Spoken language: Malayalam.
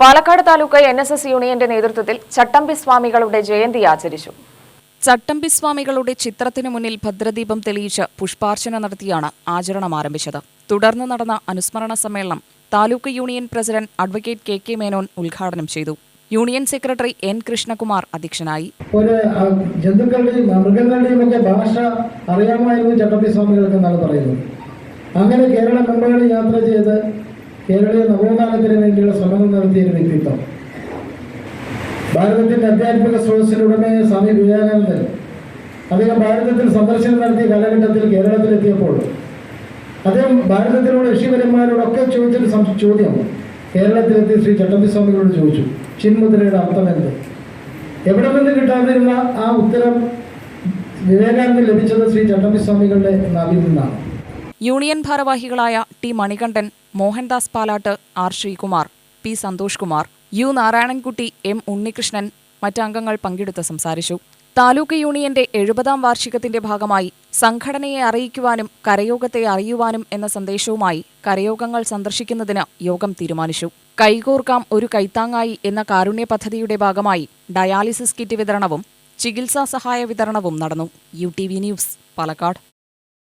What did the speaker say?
Palakkad taluk N S S യൂണിയന്റെ നേതൃത്വത്തിൽ ചട്ടമ്പി സ്വാമികളുടെ ജയന്തി ആചരിച്ചു. ചട്ടമ്പി സ്വാമികളുടെ ചിത്രത്തിനു മുന്നിൽ ഭദ്രദീപം തെളിയിച്ച് പുഷ്പാർച്ചന നടത്തിയാണ് ആചരണം ആരംഭിച്ചത്. തുടർന്ന് നടന്ന അനുസ്മരണ സമ്മേളനം taluk union president advocate K K Menon ഉദ്ഘാടനം ചെയ്തു. യൂണിയൻ സെക്രട്ടറി എൻ കൃഷ്ണകുമാർ അധ്യക്ഷനായി. ഒരു ആ, ജന്തുക്കളുടെയും മൃഗങ്ങളുടെയും ഒക്കെ ഭാഷ അറിയാമായിരുന്നു ചട്ടമ്പി സ്വാമികൾക്ക് എന്നാണ് പറയുന്നത്. അങ്ങനെ കേരളമെമ്പാടും യാത്ര ചെയ്ത് കേരളീയ നവോത്ഥാനത്തിന് വേണ്ടിയുള്ള ശ്രമങ്ങൾ നടത്തിയ ഒരു വ്യക്തിത്വം. ഭാരതത്തിന്റെ അധ്യാത്മിക സ്രോതസ്സിന് ഉടമയായ സ്വാമി വിവേകാനന്ദൻ അദ്ദേഹം ഭാരതത്തിൽ സന്ദർശനം നടത്തിയ കാലഘട്ടത്തിൽ കേരളത്തിലെത്തിയപ്പോൾ അദ്ദേഹം ഭാരതത്തിലുള്ള ഋഷിവരന്മാരോടൊക്കെ ചോദിച്ചൊരു ചോദ്യം കേരളത്തിലെത്തിയ ശ്രീ ചട്ടമ്പി സ്വാമികളോട് ചോദിച്ചു. ചിന്മുദ്രയുടെ അർത്ഥം എന്ത് എവിടെ നിന്ന് കിട്ടാതിരുന്ന ആ ഉത്തരം വിവേകാനന്ദൻ ലഭിച്ചത് ശ്രീ ചട്ടമ്പി സ്വാമികളുടെ നാവിൽ നിന്നാണ്. യൂണിയൻ ഭാരവാഹികളായ T Manikandan Mohandas Palat R Sreekumar P Santhosh Kumar U Narayanankutty M Unnikrishnan മറ്റംഗങ്ങൾ പങ്കെടുത്ത് സംസാരിച്ചു. താലൂക്ക് യൂണിയന്റെ എഴുപതാം വാർഷികത്തിന്റെ ഭാഗമായി സംഘടനയെ അറിയിക്കുവാനും കരയോഗത്തെ അറിയുവാനും എന്ന സന്ദേശവുമായി കരയോഗങ്ങൾ സന്ദർശിക്കുന്നതിന് യോഗം തീരുമാനിച്ചു. കൈകോർക്കാം ഒരു കൈത്താങ്ങായി എന്ന കാരുണ്യ പദ്ധതിയുടെ ഭാഗമായി ഡയാലിസിസ് കിറ്റ് വിതരണവും ചികിത്സാ സഹായ വിതരണവും നടന്നു. U T V news Palakkad.